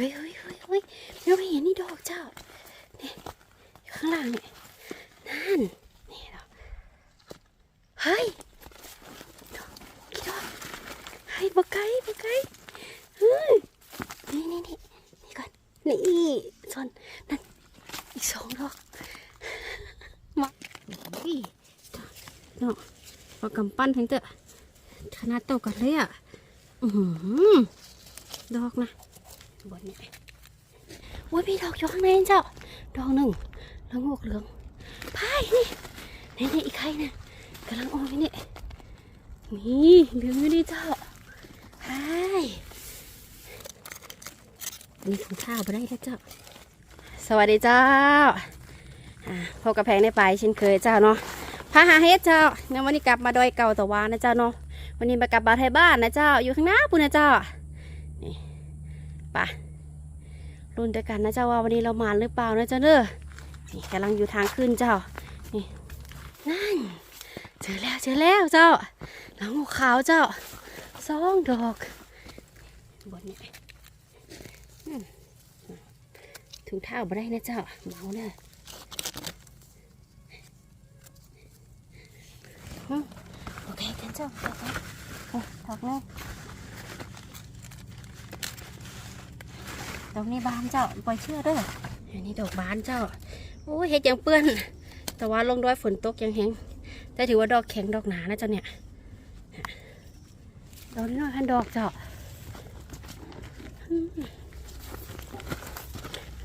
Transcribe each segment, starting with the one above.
ฮ้ยเฮ้ยเฮ้ยเฮ้ยเราไม่เห็นนี่ดอกเจ้าเนี่ยข้างล่างเนี่ยนั่นนี่ดอกเฮ้ยดอกกี่ดอกเฮ้ยบกไก่บกไก่เฮ้ยนี่นี่นี่นี่ก่อนนี่ส่วนนั่นอีกสองดอกมาโอ้ยเนาะปากกำปั้นทั้งเตอะขนาดเต่ากันเลยอะอือหือดอกนะ บนเนี่ยว่ามีดอกอยู่ข้างในเจ้า ดอกหนึ่งแล้วงอกเหลืองพายนี่นี่นี่อีกใครเนี่ยกำลังออกนี่นี่เหลืองอยู่นี่เจ้าพายมีถุงเท้าไปได้แล้วเจ้า สวัสดีเจ้าพบกับแพงในปลายเช่นเคยเจ้าเนาะพาหาเฮ็ดเจ้าในวันนี้กลับมาดอยเก่าตะวานนะเจ้าเนาะวันนี้มากลับบ้านไทยบ้านนะเจ้าอยู่ข้างหน้าปุ่นนะเจ้า ปะรุ่นเดียวกันนะเจ้าว่าวันนี้เรามาหรือเปล่านะเจ้าเนอะนี่กำลังอยู่ทางขึ้นเจ้า นี่ นั่น เจอแล้วเจอแล้วเจ้าหลังหัวขาวเจ้าสองดอกบนนี่ถุงเท้าบ่ได้นะเจ้าเมาเนอะอืมโอเคกันเจ้าดอกนี้โอ้ดอกนี้ ดอกนี้บานเจ้าปล่อยเชื่อเด้ออันนี้ดอกบานเจ้าโอ้ยเฮ็ดยังเปื้อน แต่ว่าลงด้วยฝนตกยังแห้งแต่ถือว่าดอกแข็งดอกหนานะเจ้าเนี่ยดอกนี้น้อยพันดอกเจ้า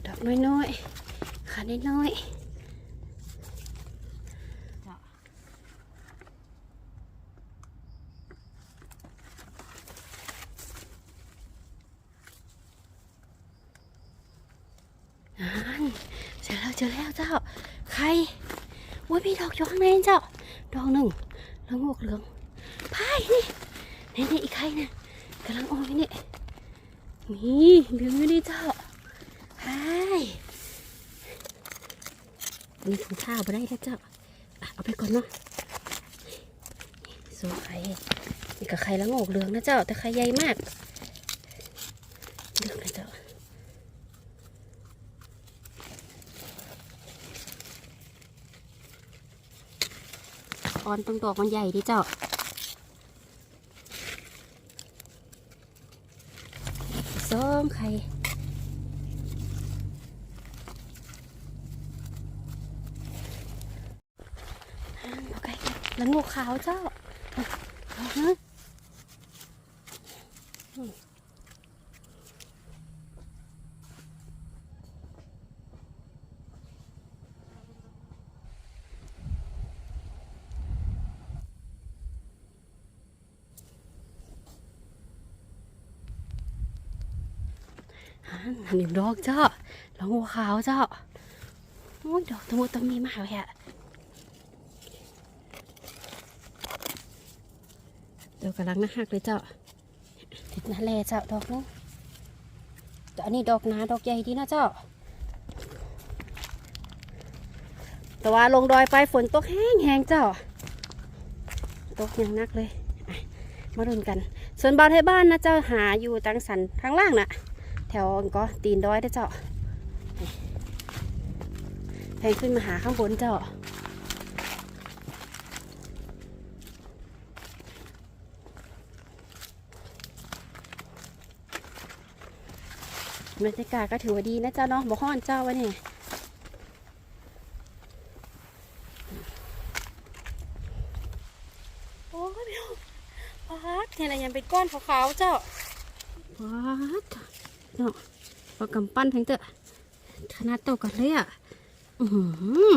ดอกน้อยๆขาน้อยๆเจ้า นั่นเจแล้วเจอแล้วเจ้า ใครโอ้ยมีดอกอยู่ข้างในเจ้า ดอกหนึ่งแล้วงอกเหลืองพายนี่นี่นี่อีกใครเนี่ยกำลังออกอยู่นี่นี่เหลืองอยู่นี่เจ้าพายมีถุงเท้าไปได้แล้วเจ้าเอาไปก่อนเนาะสวยไข่นี่กับไข่แล้วงอกเหลืองนะเจ้า แต่ไข่ใหญ่มากเหลืองนะเจ้า ออนตรงดอกมันใหญ่ดิเจ้าส้มไข่แล้วงูขาวเจ้าเอาเอาฮะอืม อ่าหนึ่งดอกเจ้าแล้วงูขาวเจ้าโอ้ยดอกตะมุตะมีมากเลยอะเดี๋ยวกำลังน่าหักเลยเจ้าติดน้าแลเจ้าดอกนึงแต่อันนี้ดอกหนาดอกใหญ่ดีนะเจ้า แต่ว่าลงดอยไปฝนตกแห้งแห้งเจ้า ตกอย่างนักเลย มาดุนกัน ส่วนบ้านไทยบ้านนะเจ้าหาอยู่ตังสันข้างล่างน่ะ แถวก็ตีนด้อยได้เจ้าแพงขึ้นมาหาข้างบนเจ้าบรรยากาศก็ถือว่าดีนะเจ้าเนาะบ่ฮ้อนเจ้าวะเนี่ยโอ้ยพี่น้องปัดเนี่ยอะไรยังเป็นก้อนขาวๆเจ้าปัด เนาะปลากำปั้นทั้งเตอะขนาดเต่ากันเลยอะอือหือ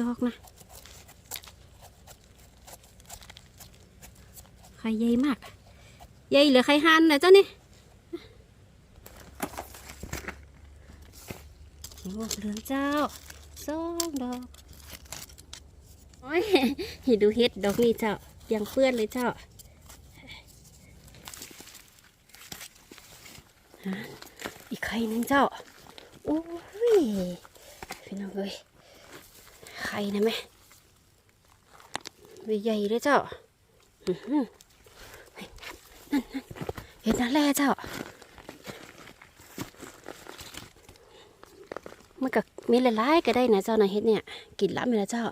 ดอกนะไข่ใหญ่มากใหญ่เหลือไข่หันนะเจ้านี่งอกเหลืองเจ้าสองดอกโอ้ยเห็ดูเฮ็ดดอกนี้เจ้ายังเปื้อนเลยเจ้าฮะอีกไข่หนึงเจ้าโอ้ยพี่น้องเอ้ยไข่นะแม่ใหญ่เลยเจ้าอนั่นนั่นเห็นนั่นแหละเจ้ามันก็มีหลายๆก็ได้นะเจ้านะเฮ็ดเนี่ยกินล้ำเลยนะเจ้า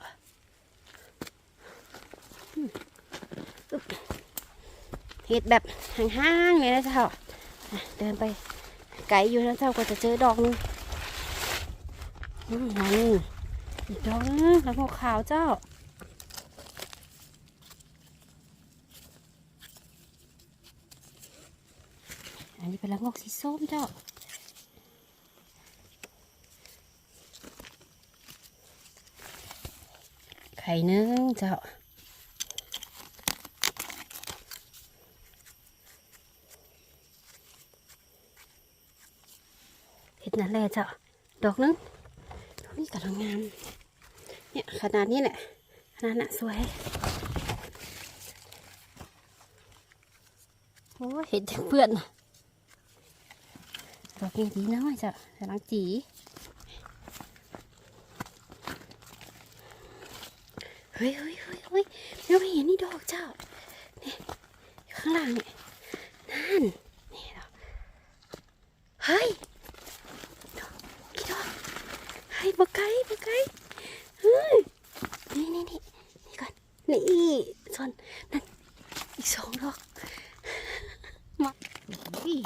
เฮ็ดแบบห่างๆเลยนะเจ้าเดินไป ไกลอยู่นะเจ้าก็จะเจอดอกนึงนนี้อีกดอกนึงแล้วหัวขาวเจ้าอันนี้เป็นละงอกสีส้มเจ้าไข่นึ่งเจ้า ดนั่นแหละเจ้าดอกนึงดอกนี้กำลังงามเนี่ยขนาดนี้แหละขนาดน่ะสวยโอ้เห็ดจังเพื่อนดอกนี้ดีน้อยจ้ะกำลังจีเฮ้ยเฮ้ยเฮ้ยเฮ้ยเราเห็นนี่ดอกเจ้าเนี่ยอยู่ข้างล่างเนี่ยนั่นนี่ดอกเฮ้ยดอกกี่ดอกเฮ้ย บกไก่บกไก่เฮ้ยนี่นี่นี่นี่ก่อนนี่ส่วนนั่นอีกสองดอกมาโอ้ย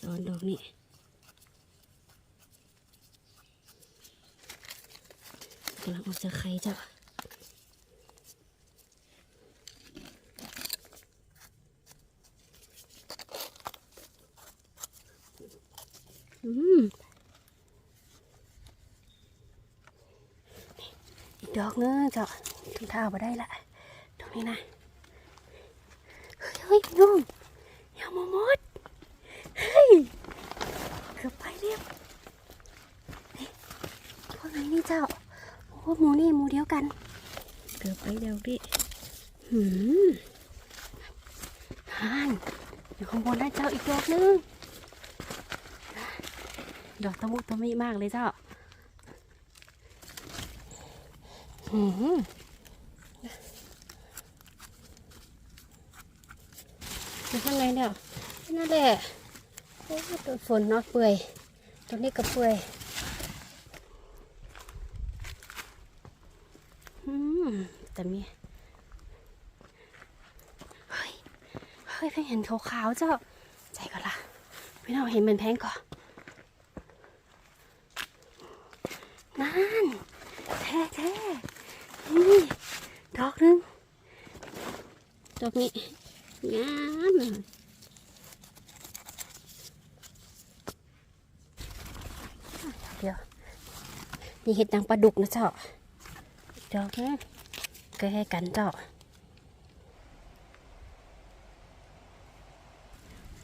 สองดอกนี่กำลังออกจากไข่จ้ะอืมอีก ดอกนึงจ้ะถุงเท้ามาได้ละดอกนี้นะ เฮ้ยเฮ้ยพี่น้องอย่ามมดเฮ้ยเกือบไปเรียบนี่พวกไหนนี่เจ้าโอ้หมูนี่หมูเดียวกัน เกือบไปเดียวดิหืมฮานอยู่ข้างบนได้เจ้าอีกดอกนึงดอกตะมุตะมิมากเลยเจ้าหืม อยู่ข้างในเนี่ยนั่นแหละโอ้ยโดนฝนเนาะเปื่อยตรงนี้ก็เปื่อยอืมแต่มีเฮ้ย เฮ้ยเพิ่งเห็นขาวๆเจ้า ใจก่อนละพี่น้องเห็นเป็นแพงก่อนนั่นแท้แท้ๆ นี่ดอกนึงดอกนี้งามเดี๋ยว นี่เห็ดนางปลาดุกนะเจ้าดอกนะใกล้ๆกันเจ้า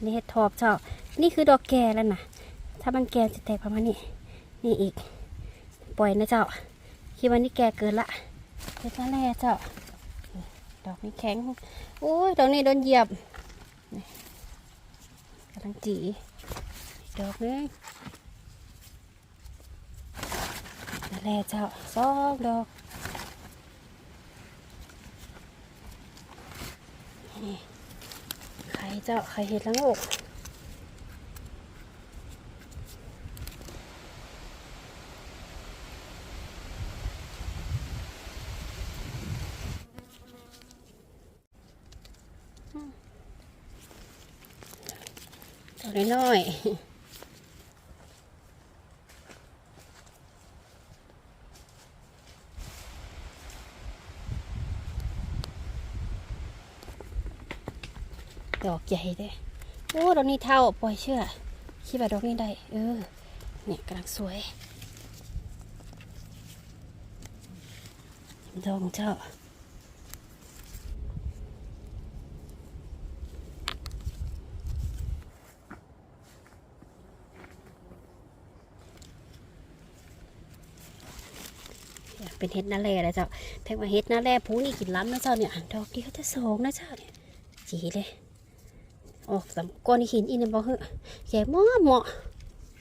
นี่เห็ดทอบเจ้า นี่คือดอกแก่แล้วนะถ้ามันแก่จะแตกประมาณนี้ นี่อีก ปล่อยนะเจ้า คิดว่านี่แก่เกินละ เห็ดนั่นและเจ้าดอกนี้แข็งโอ้ยดอกนี้โดนเหยียบกำลังจีดอกนี้นั่แหละเจ้าสองดอกนี่ไข่เจ้าไข่เห็ดละโงก น้อยดอกใหญ่เด้โอ้ดอกนี้เท่าปล่อยเชื่อ คิดว่าดอกนี้ได้ เออ เนี่ยกำลังสวย ดองเจ้า เป็นเห็ดนาแร่นะเจ้าแทงว่าเห็ดนาแร่ผู้นี่กินล้ำนะเจ้าเนี่ยดอกเดียวจะสองนะเจ้าเนี่ยจีเลยออกสำก้อนหินอีนี่บ่เหอะแกเหมาะเหมาะ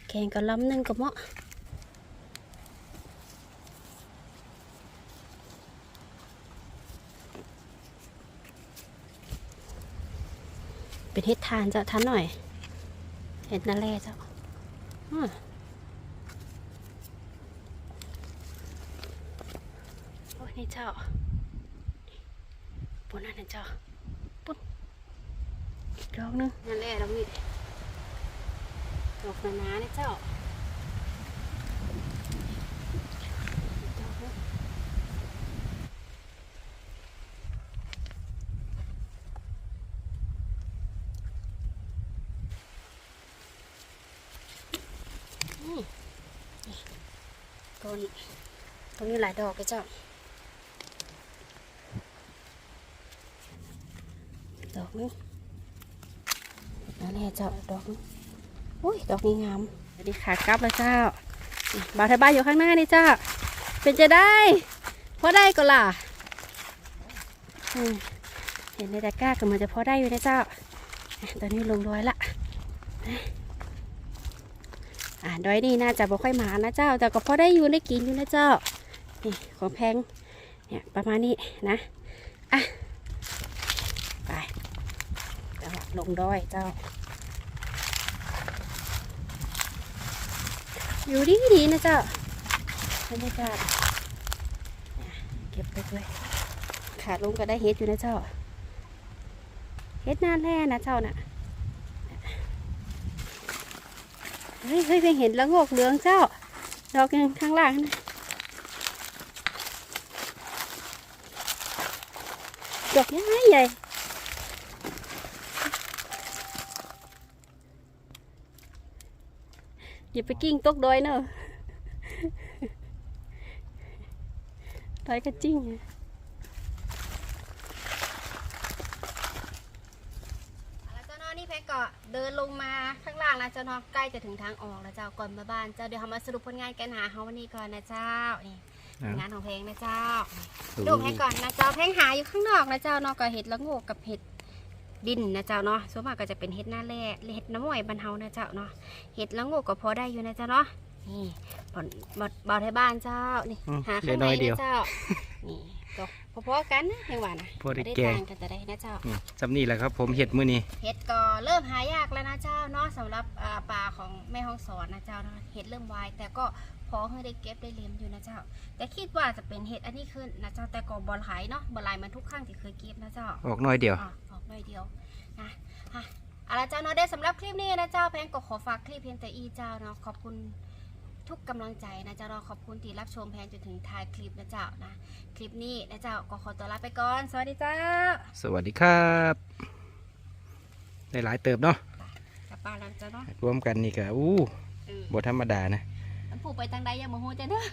แกงกับล้ำนึงก็เหมาะเป็นเห็ดทานเจ้าทานหน่อยเห็ดนาแร่เจ้าอ้อ นี่เจ้าปุ่นนั่นนะเจ้าปุ่นอีกดอกนึงนั่นแหละดอกนี้ดอกหนาๆนี่เจ้าอีกดอกหนึ่งนี่นี่ต้นตรงนี้หลายดอกเลยเจ้า ดอก นึงนั่นแหละเจ้าดอกนึงอุ้ยดอกนี้งามสวัสดีค่ะกลับแล้วเจ้าบ่าวไทยบ้านอยู่ข้างหน้านี่เจ้า เป็นจะได้พอได้ก็ล่ะเห็นในตะกร้าก็มันจะพอได้อยู่นะเจ้า ตอนนี้ลงดอยละนะอ่าดอยนี่น่าจะบ่ค่อยหมานะเจ้า แต่ก็พอได้อยู่ได้กินอยู่นะเจ้า นี่ของแพงเนี่ยประมาณนี้นะ อะ ไป ลงดอยเจ้า อยู่ดีดีนะเจ้าบรรยากาศเก็บไปเลยขาดลงก็ได้เฮ็ดอยู่นะเจ้า เฮ็ดน้าแร่นะเจ้าน่ะ เฮ้ยเฮ้ยเพิ่งเห็นแล้วงกเหลืองเจ้า ดอกยังข้างล่างนะดอกยังไงใหญ่ อย่าไปกิ้งตกดอยเนอะดอยก็จิ้งอะแล้วเจ้าน้อนี่เพชรก็เดินลงมาข้างล่างแล้วเจ้าน้อใกล้จะถึงทางออกแล้วเจ้าก่อนมาบ้านเจ้าเดี๋ยวเรามาสรุปผลงานกันหาเฮาวันนี้ก่อนนะเจ้านี่ผลงานของเพลงนะเจ้าดูให้ก่อนนะเจ้าเพลงหาอยู่ข้างนอกนะเจ้าเนอกก็เห็ดละโงกกับเห็ด ดินนะเจ้าเนาะส่วนมากก็จะเป็นเห็ดหน้าแร่เห็ดน้ำหอยบรรเทานะเจ้าเนาะเห็ดละโงกก็พอได้อยู่นะเจ้าเนาะนี่บอนบอนบอนไทยบ้านเจ้านี่อืมหาข้างในได้น้อยเดียวนะเจ้านี่ก็พอๆกันนะยังว่านะพอได้บ่แกงต่างกันแต่ได้นะเจ้านี่สำนี่แหละครับผมเห็ดมือนี้เห็ดก็เริ่มหายากแล้วนะเจ้าเนาะสำหรับอ่าป่าของแม่ห้องสอนนะเจ้าเนาะเห็ดเริ่มวายแต่ก็พอให้ได้เก็บได้เลี้ยมอยู่นะเจ้า แต่คิดว่าจะเป็นเห็ดอันนี้ขึ้นนะเจ้าแต่ก็บอลหายเนาะบอลหายมันทุกครั้งที่เคยเก็บนะเจ้าออกน้อยเดียว อะออกหน่อยเดียวนะอะ เอาละเจ้าเนาะได้สำหรับคลิปนี้นะเจ้าแพงก็ขอฝากคลิปเพียงแต่อีเจ้าเนาะขอบคุณทุกกำลังใจนะเจ้าเนาะขอบคุณที่รับชมแพงจนถึงท้ายคลิปนะเจ้านะคลิปนี้นะเจ้าก็ขอตัวลาไปก่อน สวัสดีเจ้าสวัสดีครับได้หลายเติบเนาะกลับบ้านแล้วเจ้าเนาะรวมกันนี่ก็อู้เออบ่ธรรมดานะมันผูกไปทางใดยังโมโหจ้าเนาะ